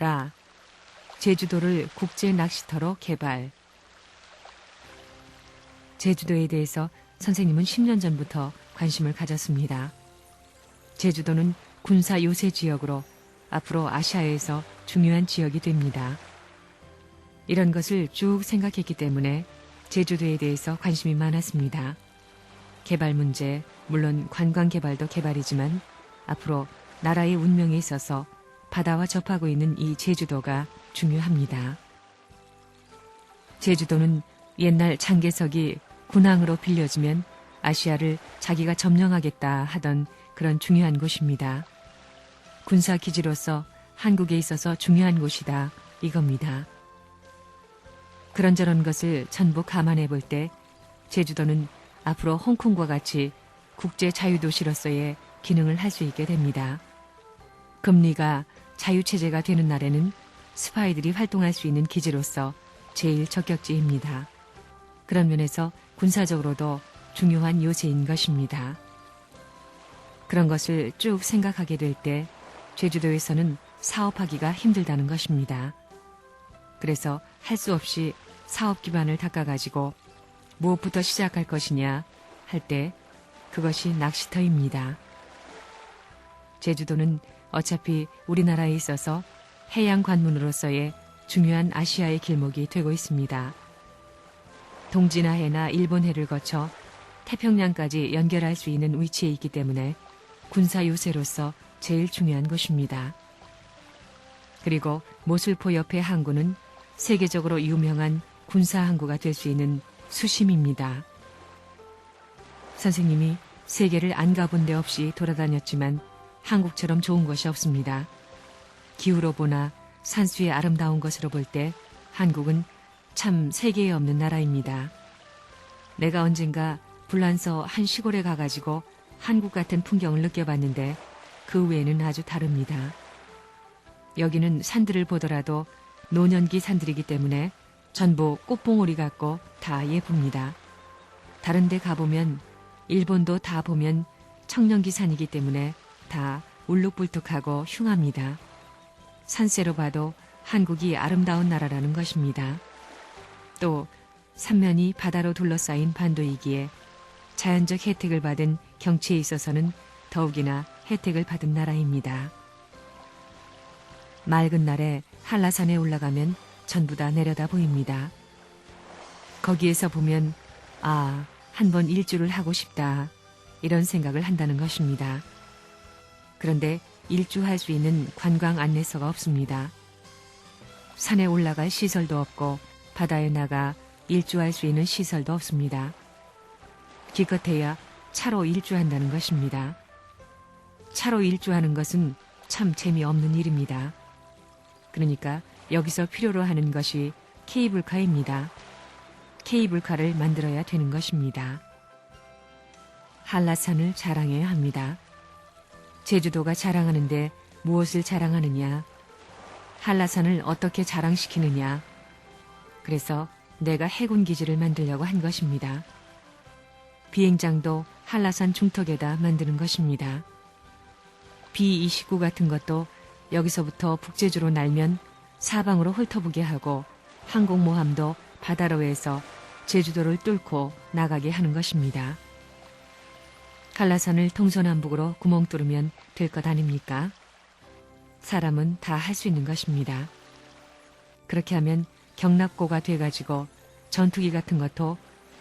라. 제주도를 국제 낚시터로 개발. 제주도에 대해서 선생님은 10년 전부터 관심을 가졌습니다. 제주도는 군사 요새 지역으로 앞으로 아시아에서 중요한 지역이 됩니다. 이런 것을 쭉 생각했기 때문에 제주도에 대해서 관심이 많았습니다. 개발 문제, 물론 관광 개발도 개발이지만 앞으로 나라의 운명에 있어서 바다와 접하고 있는 이 제주도가 중요합니다. 제주도는 옛날 장개석이 군항으로 빌려주면 아시아를 자기가 점령하겠다 하던 그런 중요한 곳입니다. 군사 기지로서 한국에 있어서 중요한 곳이다 이겁니다. 그런저런 것을 전부 감안해 볼 때 제주도는 앞으로 홍콩과 같이 국제 자유도시로서의 기능을 할 수 있게 됩니다. 금리가 자유체제가 되는 날에는 스파이들이 활동할 수 있는 기지로서 제일 적격지입니다. 그런 면에서 군사적으로도 중요한 요새인 것입니다. 그런 것을 쭉 생각하게 될 때 제주도에서는 사업하기가 힘들다는 것입니다. 그래서 할 수 없이 사업 기반을 닦아가지고 무엇부터 시작할 것이냐 할 때 그것이 낚시터입니다. 제주도는 어차피 우리나라에 있어서 해양 관문으로서의 중요한 아시아의 길목이 되고 있습니다. 동진아해나 일본해를 거쳐 태평양까지 연결할 수 있는 위치에 있기 때문에 군사 요새로서 제일 중요한 곳입니다. 그리고 모슬포 옆의 항구는 세계적으로 유명한 군사 항구가 될 수 있는 수심입니다. 선생님이 세계를 안 가본 데 없이 돌아다녔지만 한국처럼 좋은 것이 없습니다. 기후로 보나 산수의 아름다운 것으로 볼 때 한국은 참 세계에 없는 나라입니다. 내가 언젠가 불란서 한 시골에 가가지고 한국 같은 풍경을 느껴봤는데 그 외에는 아주 다릅니다. 여기는 산들을 보더라도 노년기 산들이기 때문에 전부 꽃봉오리 같고 다 예쁩니다. 다른 데 가보면 일본도 다 보면 청년기 산이기 때문에 다 울룩불뚝하고 흉합니다. 산세로 봐도 한국이 아름다운 나라라는 것입니다. 또 삼면이 바다로 둘러싸인 반도이기에 자연적 혜택을 받은 경치에 있어서는 더욱이나 혜택을 받은 나라입니다. 맑은 날에 한라산에 올라가면 전부 다 내려다 보입니다. 거기에서 보면 아, 한번 일주를 하고 싶다. 이런 생각을 한다는 것입니다. 그런데 일주할 수 있는 관광 안내서가 없습니다. 산에 올라갈 시설도 없고 바다에 나가 일주할 수 있는 시설도 없습니다. 기껏해야 차로 일주한다는 것입니다. 차로 일주하는 것은 참 재미없는 일입니다. 그러니까 여기서 필요로 하는 것이 케이블카입니다. 케이블카를 만들어야 되는 것입니다. 한라산을 자랑해야 합니다. 제주도가 자랑하는데 무엇을 자랑하느냐? 한라산을 어떻게 자랑시키느냐? 그래서 내가 해군 기지를 만들려고 한 것입니다. 비행장도 한라산 중턱에다 만드는 것입니다. B-29 같은 것도 여기서부터 북제주로 날면 사방으로 훑어보게 하고 항공모함도 바다로 해서 제주도를 뚫고 나가게 하는 것입니다. 한라산을 동서남북으로 구멍 뚫으면 될 것 아닙니까? 사람은 다 할 수 있는 것입니다. 그렇게 하면 경납고가 돼가지고 전투기 같은 것도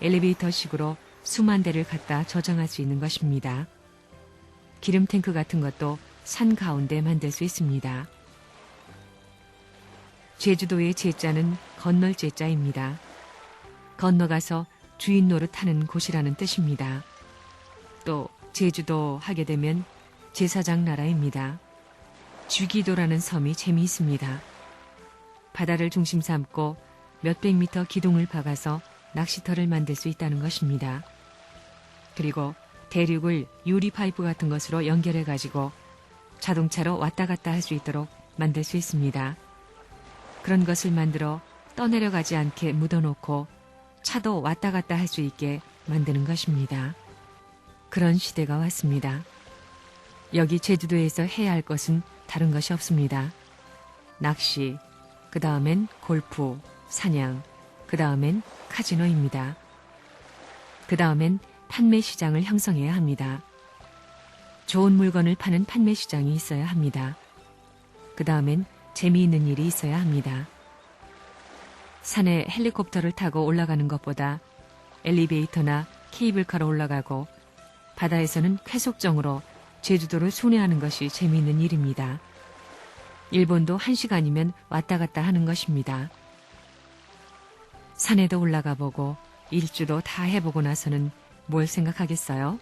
엘리베이터식으로 수만 대를 갖다 저장할 수 있는 것입니다. 기름 탱크 같은 것도 산 가운데 만들 수 있습니다. 제주도의 제자는 건널 제자입니다. 건너가서 주인 노릇하는 곳이라는 뜻입니다. 또 제주도 하게 되면 제사장 나라입니다. 쥐기도라는 섬이 재미있습니다. 바다를 중심 삼고 몇백 미터 기둥을 박아서 낚시터를 만들 수 있다는 것입니다. 그리고 대륙을 유리 파이프 같은 것으로 연결해 가지고 자동차로 왔다 갔다 할 수 있도록 만들 수 있습니다. 그런 것을 만들어 떠내려가지 않게 묻어놓고 차도 왔다 갔다 할 수 있게 만드는 것입니다. 그런 시대가 왔습니다. 여기 제주도에서 해야 할 것은 다른 것이 없습니다. 낚시, 그 다음엔 골프, 사냥, 그 다음엔 카지노입니다. 그 다음엔 판매 시장을 형성해야 합니다. 좋은 물건을 파는 판매 시장이 있어야 합니다. 그 다음엔 재미있는 일이 있어야 합니다. 산에 헬리콥터를 타고 올라가는 것보다 엘리베이터나 케이블카로 올라가고 바다에서는 쾌속정으로 제주도를 순회하는 것이 재미있는 일입니다. 일본도 한 시간이면 왔다 갔다 하는 것입니다. 산에도 올라가 보고 일주도 다 해보고 나서는 뭘 생각하겠어요?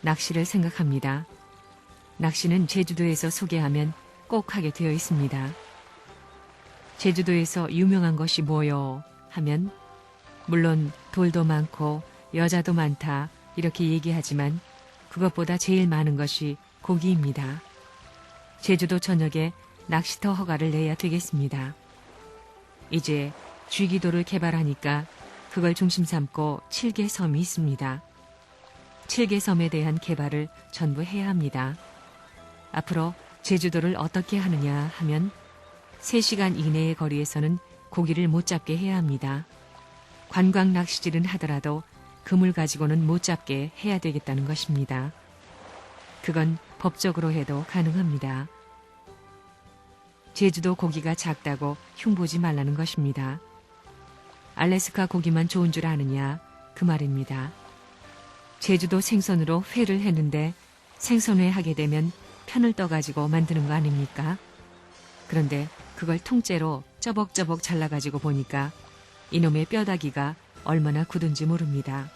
낚시를 생각합니다. 낚시는 제주도에서 소개하면 꼭 하게 되어 있습니다. 제주도에서 유명한 것이 뭐요? 하면 물론 돌도 많고 여자도 많다 이렇게 얘기하지만 그것보다 제일 많은 것이 고기입니다. 제주도 전역에 낚시터 허가를 내야 되겠습니다. 이제 쥐기도를 개발하니까 그걸 중심 삼고 7개 섬이 있습니다. 7개 섬에 대한 개발을 전부 해야 합니다. 앞으로 제주도를 어떻게 하느냐 하면 3시간 이내의 거리에서는 고기를 못 잡게 해야 합니다. 관광 낚시질은 하더라도 그물 가지고는 못 잡게 해야 되겠다는 것입니다. 그건 법적으로 해도 가능합니다. 제주도 고기가 작다고 흉보지 말라는 것입니다. 알래스카 고기만 좋은 줄 아느냐 그 말입니다. 제주도 생선으로 회를 했는데 생선회 하게 되면 편을 떠가지고 만드는 거 아닙니까? 그런데 그걸 통째로 쩌벅쩌벅 잘라가지고 보니까 이놈의 뼈다귀가 얼마나 굳은지 모릅니다.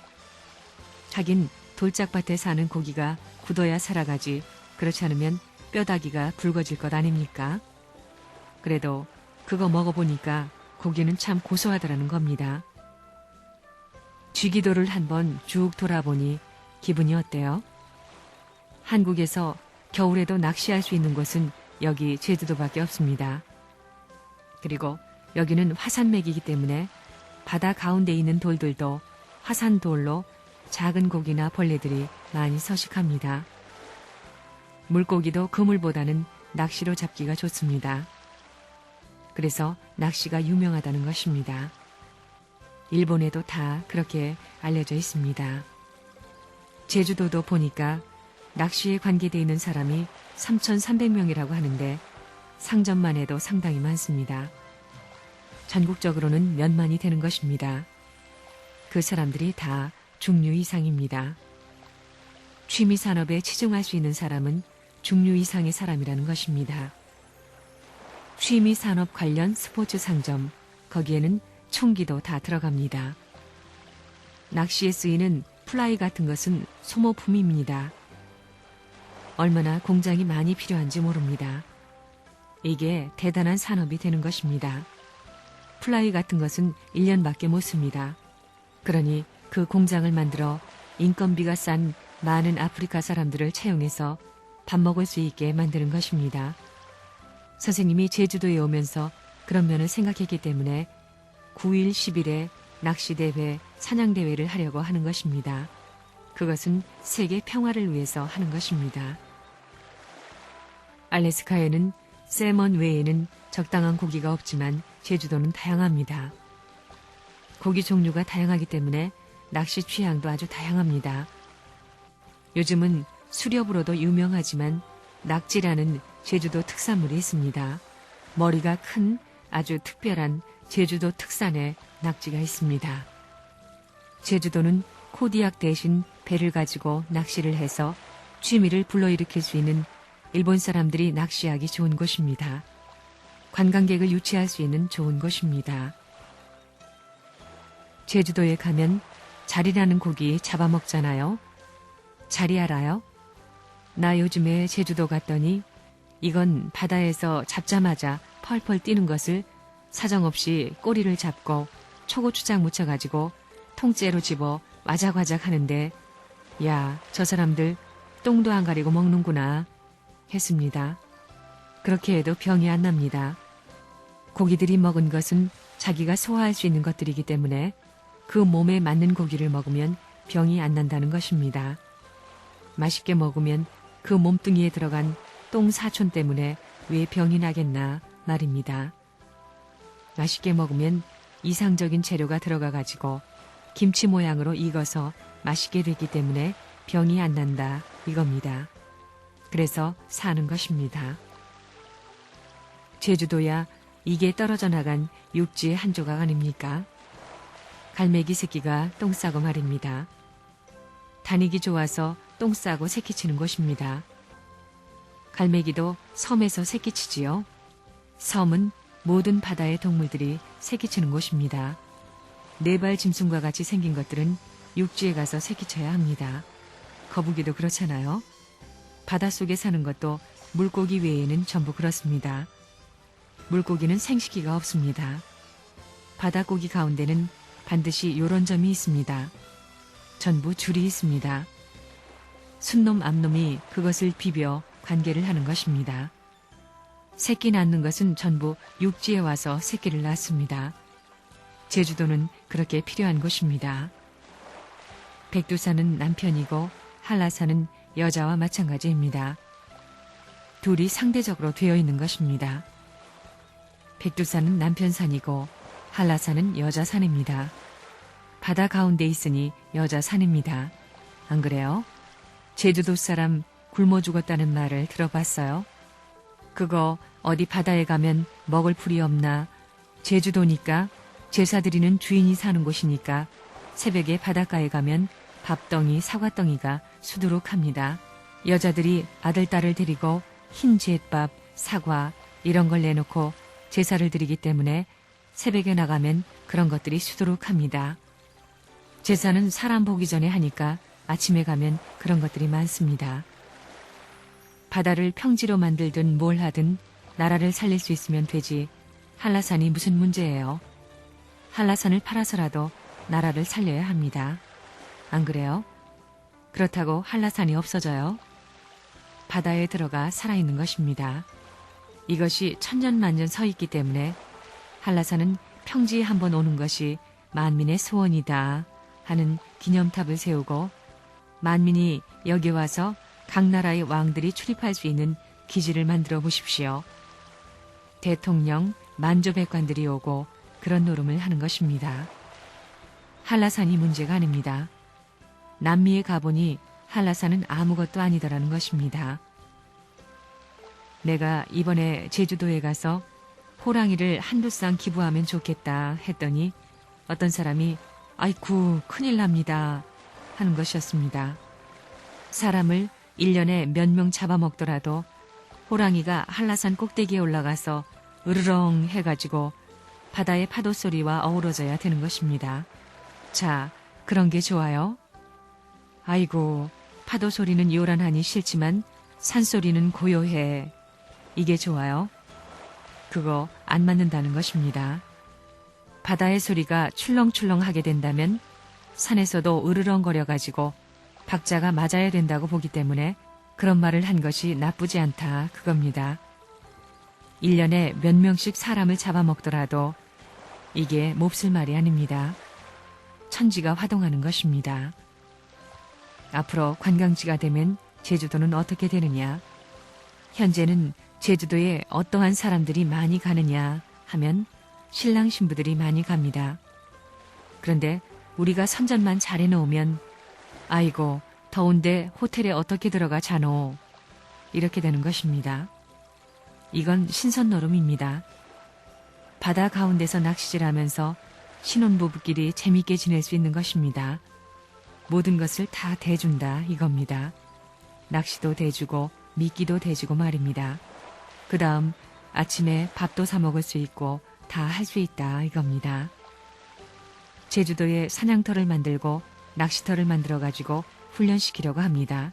하긴 돌짝밭에 사는 고기가 굳어야 살아가지 그렇지 않으면 뼈다귀가 붉어질 것 아닙니까? 그래도 그거 먹어보니까 고기는 참 고소하더라는 겁니다. 쥐기도를 한번 쭉 돌아보니 기분이 어때요? 한국에서 겨울에도 낚시할 수 있는 곳은 여기 제주도밖에 없습니다. 그리고 여기는 화산맥이기 때문에 바다 가운데 있는 돌들도 화산돌로 작은 고기나 벌레들이 많이 서식합니다. 물고기도 그물보다는 낚시로 잡기가 좋습니다. 그래서 낚시가 유명하다는 것입니다. 일본에도 다 그렇게 알려져 있습니다. 제주도도 보니까 낚시에 관계되어 있는 사람이 3,300명이라고 하는데 상점만 해도 상당히 많습니다. 전국적으로는 몇만이 되는 것입니다. 그 사람들이 다 중류 이상입니다. 취미 산업에 치중할 수 있는 사람은 중류 이상의 사람이라는 것입니다. 취미 산업 관련 스포츠 상점, 거기에는 총기도 다 들어갑니다. 낚시에 쓰이는 플라이 같은 것은 소모품입니다. 얼마나 공장이 많이 필요한지 모릅니다. 이게 대단한 산업이 되는 것입니다. 플라이 같은 것은 1년밖에 못 씁니다. 그러니 그 공장을 만들어 인건비가 싼 많은 아프리카 사람들을 채용해서 밥 먹을 수 있게 만드는 것입니다. 선생님이 제주도에 오면서 그런 면을 생각했기 때문에 9일 10일에 낚시대회, 사냥대회를 하려고 하는 것입니다. 그것은 세계 평화를 위해서 하는 것입니다. 알래스카에는 세먼 외에는 적당한 고기가 없지만 제주도는 다양합니다. 고기 종류가 다양하기 때문에 낚시 취향도 아주 다양합니다. 요즘은 수렵으로도 유명하지만 낙지라는 제주도 특산물이 있습니다. 머리가 큰 아주 특별한 제주도 특산의 낙지가 있습니다. 제주도는 코디약 대신 배를 가지고 낚시를 해서 취미를 불러일으킬 수 있는 일본 사람들이 낚시하기 좋은 곳입니다. 관광객을 유치할 수 있는 좋은 곳입니다. 제주도에 가면 자리라는 고기 잡아먹잖아요. 자리 알아요? 나 요즘에 제주도 갔더니 이건 바다에서 잡자마자 펄펄 뛰는 것을 사정없이 꼬리를 잡고 초고추장 묻혀가지고 통째로 집어 와작와작 하는데 야, 저 사람들 똥도 안 가리고 먹는구나 했습니다. 그렇게 해도 병이 안 납니다. 고기들이 먹은 것은 자기가 소화할 수 있는 것들이기 때문에 그 몸에 맞는 고기를 먹으면 병이 안 난다는 것입니다. 맛있게 먹으면 그 몸뚱이에 들어간 똥 사촌 때문에 왜 병이 나겠나 말입니다. 맛있게 먹으면 이상적인 재료가 들어가 가지고 김치 모양으로 익어서 맛있게 되기 때문에 병이 안 난다 이겁니다. 그래서 사는 것입니다. 제주도야 이게 떨어져 나간 육지의 한 조각 아닙니까? 갈매기 새끼가 똥 싸고 말입니다. 다니기 좋아서 똥 싸고 새끼 치는 곳입니다. 갈매기도 섬에서 새끼 치지요. 섬은 모든 바다의 동물들이 새끼 치는 곳입니다. 네발 짐승과 같이 생긴 것들은 육지에 가서 새끼 쳐야 합니다. 거북이도 그렇잖아요. 바닷속에 사는 것도 물고기 외에는 전부 그렇습니다. 물고기는 생식기가 없습니다. 바닷고기 가운데는 반드시 요런 점이 있습니다. 전부 줄이 있습니다. 순놈 암놈이 그것을 비벼 관계를 하는 것입니다. 새끼 낳는 것은 전부 육지에 와서 새끼를 낳습니다. 제주도는 그렇게 필요한 곳입니다. 백두산은 남편이고 한라산은 여자와 마찬가지입니다. 둘이 상대적으로 되어 있는 것입니다. 백두산은 남편 산이고 한라산은 여자 산입니다. 바다 가운데 있으니 여자 산입니다. 안 그래요? 제주도 사람 굶어 죽었다는 말을 들어봤어요? 그거 어디 바다에 가면 먹을 풀이 없나? 제주도니까 제사 드리는 주인이 사는 곳이니까 새벽에 바닷가에 가면 밥덩이, 사과덩이가 수두룩합니다. 여자들이 아들, 딸을 데리고 흰 잿밥, 사과 이런 걸 내놓고 제사를 드리기 때문에 새벽에 나가면 그런 것들이 수두룩 합니다. 제사는 사람 보기 전에 하니까 아침에 가면 그런 것들이 많습니다. 바다를 평지로 만들든 뭘 하든 나라를 살릴 수 있으면 되지 한라산이 무슨 문제예요. 한라산을 팔아서라도 나라를 살려야 합니다. 안 그래요? 그렇다고 한라산이 없어져요. 바다에 들어가 살아있는 것입니다. 이것이 천년만년 서 있기 때문에 한라산은 평지에 한번 오는 것이 만민의 소원이다 하는 기념탑을 세우고 만민이 여기 와서 각 나라의 왕들이 출입할 수 있는 기지를 만들어 보십시오. 대통령, 만조백관들이 오고 그런 노름을 하는 것입니다. 한라산이 문제가 아닙니다. 남미에 가보니 한라산은 아무것도 아니더라는 것입니다. 내가 이번에 제주도에 가서 호랑이를 한두 쌍 기부하면 좋겠다 했더니 어떤 사람이 아이쿠 큰일 납니다 하는 것이었습니다. 사람을 1년에 몇 명 잡아먹더라도 호랑이가 한라산 꼭대기에 올라가서 으르렁 해가지고 바다의 파도 소리와 어우러져야 되는 것입니다. 자, 그런 게 좋아요. 아이고, 파도 소리는 요란하니 싫지만 산소리는 고요해. 이게 좋아요. 그거 안 맞는다는 것입니다. 바다의 소리가 출렁출렁하게 된다면 산에서도 으르렁거려 가지고 박자가 맞아야 된다고 보기 때문에 그런 말을 한 것이 나쁘지 않다 그겁니다. 1년에 몇 명씩 사람을 잡아먹더라도 이게 몹쓸 말이 아닙니다. 천지가 화동하는 것입니다. 앞으로 관광지가 되면 제주도는 어떻게 되느냐? 현재는 제주도에 어떠한 사람들이 많이 가느냐 하면 신랑 신부들이 많이 갑니다. 그런데 우리가 선전만 잘 해놓으면 아이고 더운데 호텔에 어떻게 들어가 자노 이렇게 되는 것입니다. 이건 신선 노름입니다. 바다 가운데서 낚시질하면서 신혼부부끼리 재밌게 지낼 수 있는 것입니다. 모든 것을 다 대준다 이겁니다. 낚시도 대주고 미끼도 대주고 말입니다. 그 다음 아침에 밥도 사 먹을 수 있고 다 할 수 있다 이겁니다. 제주도에 사냥터를 만들고 낚시터를 만들어 가지고 훈련시키려고 합니다.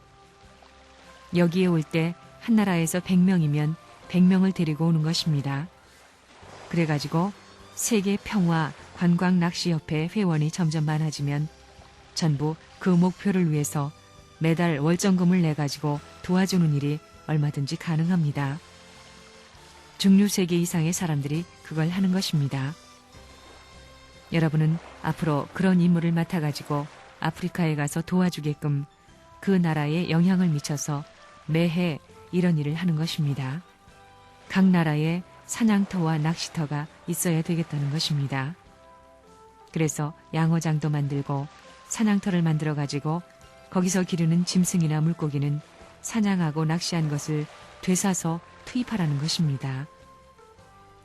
여기에 올 때 한나라에서 100명이면 100명을 데리고 오는 것입니다. 그래가지고 세계 평화 관광 낚시 협회 회원이 점점 많아지면 전부 그 목표를 위해서 매달 월정금을 내 가지고 도와주는 일이 얼마든지 가능합니다. 중류 세계 이상의 사람들이 그걸 하는 것입니다. 여러분은 앞으로 그런 임무를 맡아가지고 아프리카에 가서 도와주게끔 그 나라에 영향을 미쳐서 매해 이런 일을 하는 것입니다. 각 나라에 사냥터와 낚시터가 있어야 되겠다는 것입니다. 그래서 양어장도 만들고 사냥터를 만들어 가지고 거기서 기르는 짐승이나 물고기는 사냥하고 낚시한 것을 되사서 투입하라는 것입니다.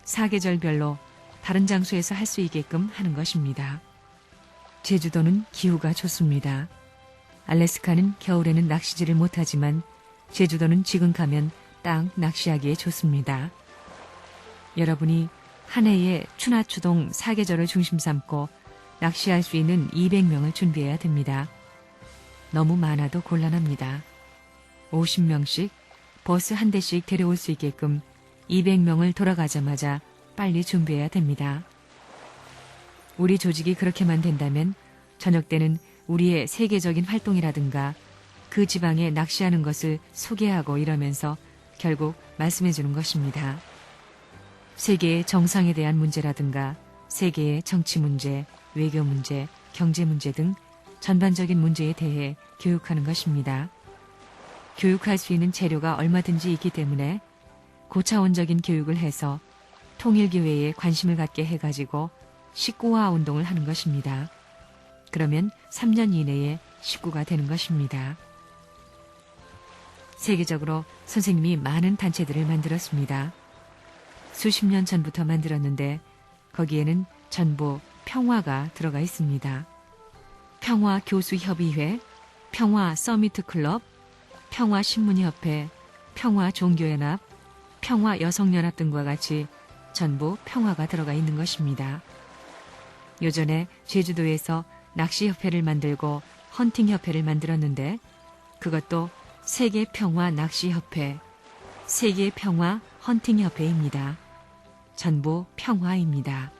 사계절별로 다른 장소에서 할 수 있게끔 하는 것입니다. 제주도는 기후가 좋습니다. 알래스카는 겨울에는 낚시질을 못하지만 제주도는 지금 가면 딱 낚시하기에 좋습니다. 여러분이 한 해에 추나추동 사계절을 중심 삼고 낚시할 수 있는 200명을 준비해야 됩니다. 너무 많아도 곤란합니다. 50명씩 버스 한 대씩 데려올 수 있게끔 200명을 돌아가자마자 빨리 준비해야 됩니다. 우리 조직이 그렇게만 된다면 저녁 때는 우리의 세계적인 활동이라든가 그 지방에 낚시하는 것을 소개하고 이러면서 결국 말씀해 주는 것입니다. 세계의 정상에 대한 문제라든가 세계의 정치 문제, 외교 문제, 경제 문제 등 전반적인 문제에 대해 교육하는 것입니다. 교육할 수 있는 재료가 얼마든지 있기 때문에 고차원적인 교육을 해서 통일교회에 관심을 갖게 해가지고 식구화 운동을 하는 것입니다. 그러면 3년 이내에 식구가 되는 것입니다. 세계적으로 선생님이 많은 단체들을 만들었습니다. 수십 년 전부터 만들었는데 거기에는 전부 평화가 들어가 있습니다. 평화 교수협의회, 평화 서미트 클럽, 평화 신문협회, 평화 종교연합, 평화 여성연합 등과 같이 전부 평화가 들어가 있는 것입니다. 요전에 제주도에서 낚시협회를 만들고 헌팅협회를 만들었는데 그것도 세계평화 낚시협회, 세계평화 헌팅협회입니다. 전부 평화입니다.